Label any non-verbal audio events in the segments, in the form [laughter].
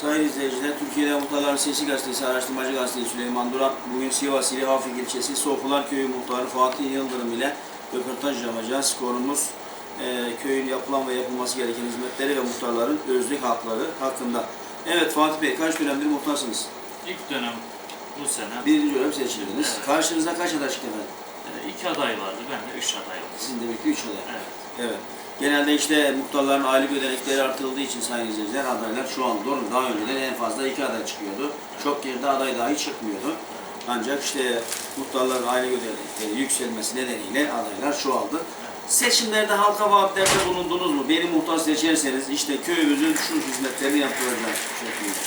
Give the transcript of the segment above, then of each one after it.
Sayın izleyiciler, Türkiye'de Muhtarların Sesi Gazetesi, Araştırmacı Gazetesi Süleyman Duran, bugün Sivas ili Hafik ilçesi Sofular Köyü Muhtarı Fatih Yıldırım ile röportaj yapacağız. Konumuz e, köyün yapılan ve yapılması gereken hizmetleri ve muhtarların özlük hakları hakkında. Evet Fatih Bey, kaç dönemdir muhtarsınız? İlk dönem bu sene Birinci dönem seçildiniz. Evet. Karşınızda kaç aday çıktı efendim? e, iki aday vardı, ben de üç aday oldum. Sizin de birlikte üç aday. Evet. Evet. Genelde işte muhtarların aylık ödenekleri artırıldığı için sayın izleyiciler adaylar şu an doğru? Daha önceden en fazla iki aday çıkıyordu. Çok yerde aday dahi çıkmıyordu. Ancak işte muhtarların aylık ödenekleri yükselmesi nedeniyle adaylar çoğaldı. Seçimlerde halka vaatlerde bulundunuz mu? Beni muhtar seçerseniz işte köyümüzün şu hizmetlerini yaptıracak şeklinde.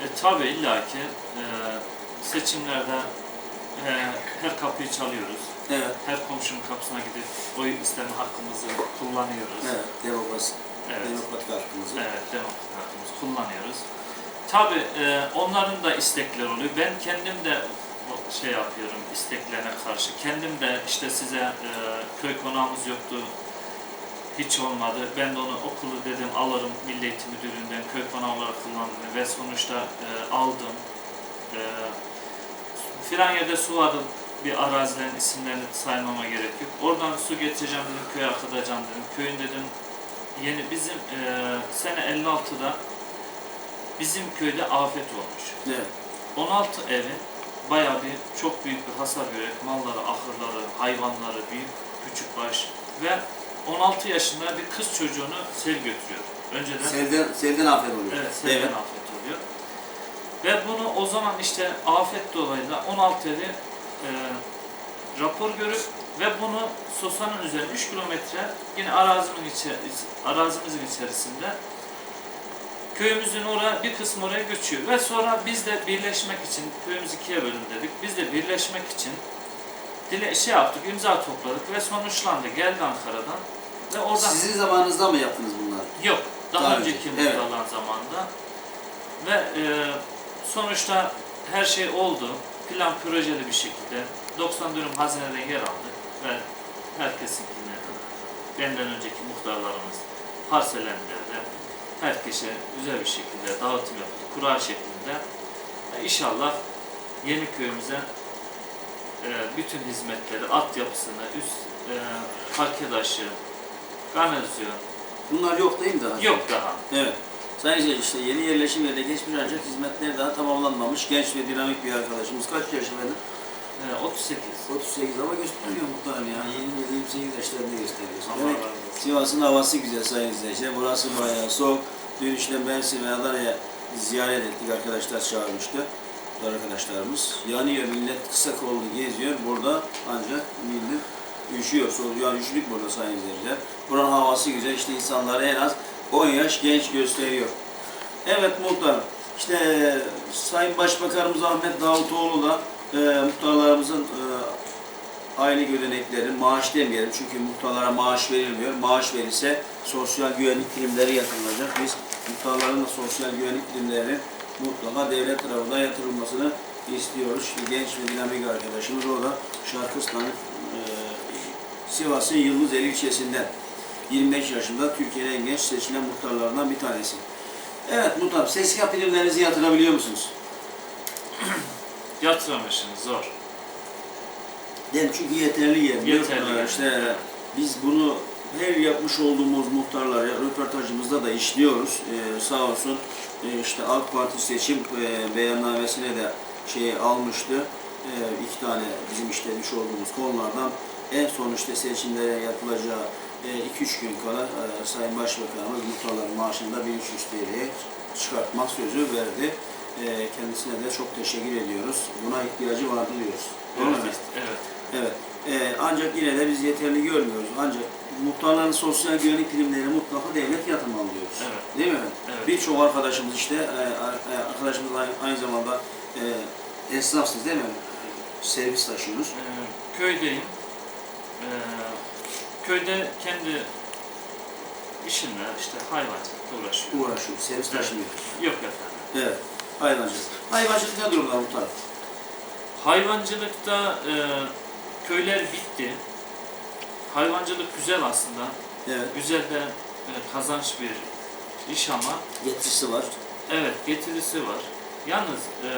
E, tabii illaki e, seçimlerde e, her kapıyı çalıyoruz. Evet. Her komşunun kapısına gidip oy isteme hakkımızı kullanıyoruz. Evet. Demokrasi. Evet. Demokratik hakkımızı. Evet, demokratik hakkımızı kullanıyoruz. Tabii e, onların da istekleri oluyor. Ben kendim de şey yapıyorum isteklerine karşı. Kendim de işte size e, köy konağımız yoktu, hiç olmadı. Ben de onu okulu dedim alırım Milli Eğitim Müdürlüğü'nden köy konağı olarak kullandım ve sonuçta e, aldım. E, filan yerde su vardı bir arazilerin isimlerini saymama gerek yok. Oradan su getireceğim dedim, köye akıtacağım dedim. Köyün dedim yeni bizim e, sene 56'da bizim köyde afet olmuş. Evet. 16 evin bayağı bir çok büyük bir hasar görerek malları, ahırları, hayvanları, büyük küçük baş ve 16 yaşında bir kız çocuğunu sel götürüyor. Önceden Selden, selden afet oluyor. evet, selden afet oluyor. Ve bunu o zaman işte afet dolayısıyla 16 evi e, rapor görüp ve bunu Sosa'nın üzerine 3 kilometre yine arazimin içi, arazimizin içerisinde köyümüzün oraya bir kısmı oraya göçüyor ve sonra biz de birleşmek için köyümüz ikiye bölün dedik. Biz de birleşmek için dile, şey yaptık, imza topladık ve sonuçlandı. Geldi Ankara'dan ve oradan Sizin zamanınızda mı yaptınız bunları? Yok. Daha, Daha önceki önce, evet. zamanında. Ve e, sonuçta her şey oldu. Plan projeli bir şekilde 90 dönüm hazineden yer aldık ve herkesinkine benden önceki muhtarlarımız parsellendirdi. Herkese güzel bir şekilde dağıtım yaptı. Kura şeklinde. E, İnşallah yeni köyümüze e, bütün hizmetleri, altyapısını, üst e, parke taşı, kanalizasyon, Bunlar yok değil mi daha? Yok daha. Evet. Sayın işte yeni yerleşim yerine geçmiş ancak hizmetler daha tamamlanmamış. Genç ve dinamik bir arkadaşımız. Kaç yaşında? Ee, 38. 38 ama gösteriyor muhtarım ya. 27-28 yaşlarında gösteriyor. Demek. Sivas'ın havası güzel sayın izleyiciler. Burası bayağı soğuk. Dün işte Mersin ve Adana'ya ziyaret ettik. Arkadaşlar çağırmıştı. Arkadaşlarımız. Yanıyor millet kısa kollu geziyor. Burada ancak millet üşüyor. Soğuk. Yani üşüdük burada sayın izleyiciler. Buranın havası güzel. İşte insanları en az 10 yaş genç gösteriyor. Evet muhtar. İşte Sayın Başbakanımız Ahmet Davutoğlu da e, muhtarlarımızın e, aylık ödenekleri, maaş demeyelim çünkü muhtarlara maaş verilmiyor. Maaş verirse sosyal güvenlik primleri yatırılacak. Biz muhtarların da sosyal güvenlik primleri mutlaka devlet tarafından yatırılmasını istiyoruz. İşte genç ve dinamik arkadaşımız o da Şarkıstan'ın e, Sivas'ın Yıldızeli ilçesinden 25 yaşında Türkiye'nin en genç seçilen muhtarlarından bir tanesi. Evet muhtar, SSK primlerinizi yatırabiliyor musunuz? [clears throat] Yatıramışsınız zor. Yani çünkü yeterli gelmiyor. Yeterli Ee. İşte biz bunu her yapmış olduğumuz muhtarlara röportajımızda da işliyoruz. Ee, sağ olsun e, işte AK Parti seçim e, beyannamesine de şey almıştı. E, iki tane bizim işlemiş olduğumuz konulardan en son işte seçimlere yapılacağı 2-3 gün kala e, Sayın Başbakanımız muhtarların maaşını da 1300 TL'ye çıkartmak sözü verdi. E, kendisine de çok teşekkür ediyoruz. Buna ihtiyacı vardı diyoruz. Doğru? Evet. evet. Evet. Ee, ancak yine de biz yeterli görmüyoruz. Ancak muhtarların sosyal güvenlik primleri mutlaka devlet yatırmalı diyoruz. Evet. Değil mi? Evet. Birçok arkadaşımız işte, e, e, arkadaşımız aynı, zamanda esnafsınız değil mi? Servis taşıyorsunuz. Ee, köydeyim. Ee, köyde kendi işimle işte hayvancılıkla uğraşıyorum. Uğraşıyoruz. Servis Evet. taşımıyoruz. Yok efendim. Evet. Hayvancılık. Hayvancılık ne durumda muhtar? Hayvancılıkta e, köyler bitti. Hayvancılık güzel aslında. Evet. Güzel de e, kazanç bir iş ama Getirisi var. Evet, getirisi var. Yalnız e,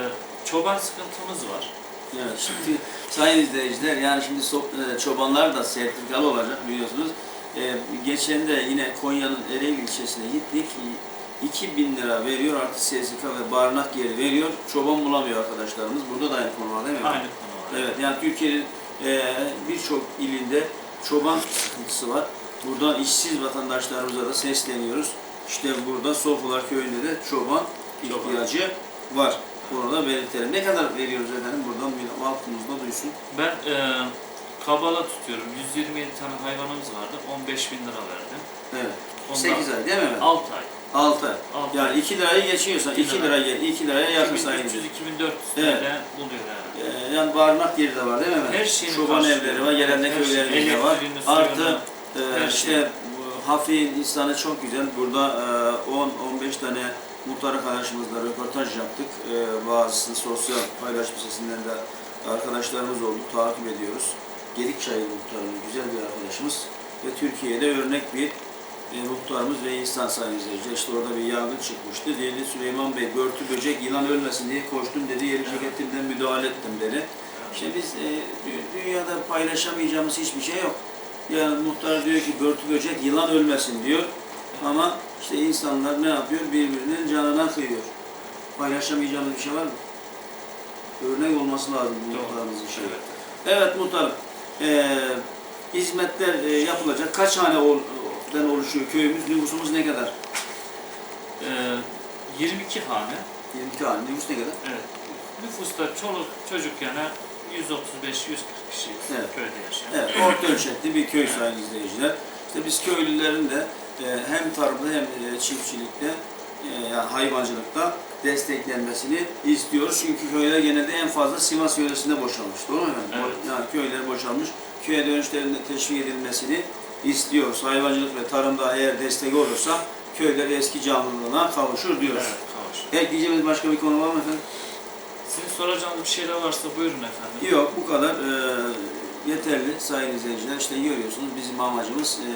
çoban sıkıntımız var. Evet, şimdi sayın izleyiciler yani şimdi so- e, çobanlar da sertifikalı olacak biliyorsunuz. E, geçen de yine Konya'nın Ereğli ilçesine gittik. 2000 lira veriyor artı SSK ve barınak yeri veriyor. Çoban bulamıyor arkadaşlarımız. Burada da aynı konu var değil mi? Aynı konu var. Evet yani Türkiye'nin e, birçok ilinde çoban sıkıntısı var. Buradan işsiz vatandaşlarımıza da sesleniyoruz. İşte burada Sofular köyünde de Çoban. ihtiyacı var. Bunu da belirtelim. Ne kadar veriyoruz efendim? Buradan bir halkımız da duysun. Ben e, kabala tutuyorum. 127 tane hayvanımız vardı. 15 bin lira verdim. Evet. Ondan 8 ay değil mi efendim? 6 ay. 6 ay. Yani 2 lirayı geçiyorsa 2 İki lira, lira. 2 liraya yakın sayın. 2300-2400 Evet. TL buluyor yani. Ee, yani barınak yeri de var değil mi efendim? Her şeyini Çoban evleri var, gelenek şey, köylerimiz de var. Artı e, işte şeyi. bu Hafi'nin insanı çok güzel. Burada e, 10-15 tane muhtar arkadaşımızla röportaj yaptık. E, bazısı sosyal paylaşım sitesinden de arkadaşlarımız oldu. Takip ediyoruz. Gedikçayı muhtarımız güzel bir arkadaşımız. Ve Türkiye'de örnek bir e, muhtarımız ve insan sayın izleyiciler. İşte orada bir yangın çıkmıştı. Dedi Süleyman Bey börtü böcek yılan ölmesin diye koştum dedi. Yeri ceketimden müdahale ettim dedi. İşte biz e, dü- dünyada paylaşamayacağımız hiçbir şey yok. Yani muhtar diyor ki börtü böcek yılan ölmesin diyor. Ama işte insanlar ne yapıyor? Birbirinin canına kıyıyor. Paylaşamayacağımız bir şey var mı? Örnek olması lazım bu muhtarımızın şeyi. Evet. Evet muhtarım. Ee, hizmetler e, yapılacak. Kaç haneden oluşuyor köyümüz? Nüfusumuz ne kadar? E, 22 hane. 22 hane. Nüfus ne kadar? Evet. Nüfusta çoluk çocuk yani 135-140 kişi Evet. köyde yaşıyor. Evet, orta ölçekli bir köy sayın izleyiciler. İşte biz köylülerin de hem tarımda hem e, çiftçilikte e, yani hayvancılıkta desteklenmesini istiyoruz. Çünkü köyler genelde en fazla Sivas yöresinde boşalmış. Doğru mu efendim? Evet. Yani köyler boşalmış. Köye dönüşlerinde teşvik edilmesini istiyoruz. Hayvancılık ve tarımda eğer destek olursa köyler eski canlılığına kavuşur diyoruz. Evet, kavuşuyor. Ekleyeceğimiz başka bir konu var mı efendim? Sizin soracağınız bir şeyler varsa buyurun efendim. Yok bu kadar e, yeterli sayın izleyiciler. İşte görüyorsunuz bizim amacımız e,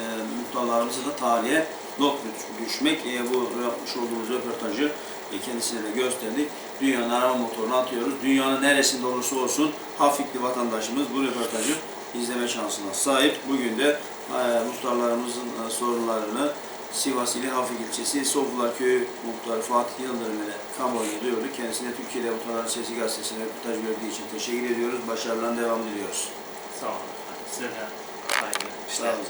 muhtarlarımızı da tarihe not düş- düşmek. E, bu yapmış olduğumuz röportajı e, kendisine de gösterdik. Dünyanın arama motorunu atıyoruz. Dünyanın neresinde olursa olsun Hafikli vatandaşımız bu röportajı izleme şansına sahip. Bugün de e, muhtarlarımızın e, sorunlarını Sivas ili Hafik ilçesi Sofular Köyü muhtarı Fatih Yıldırım ile kamuoyuna duyurdu. Kendisine Türkiye'de Muhtarlar Sesi Gazetesi'ne röportaj verdiği için teşekkür ediyoruz. Başarılarına devam diliyoruz. Sağ olun efendim. Size de saygı. Sağ olun.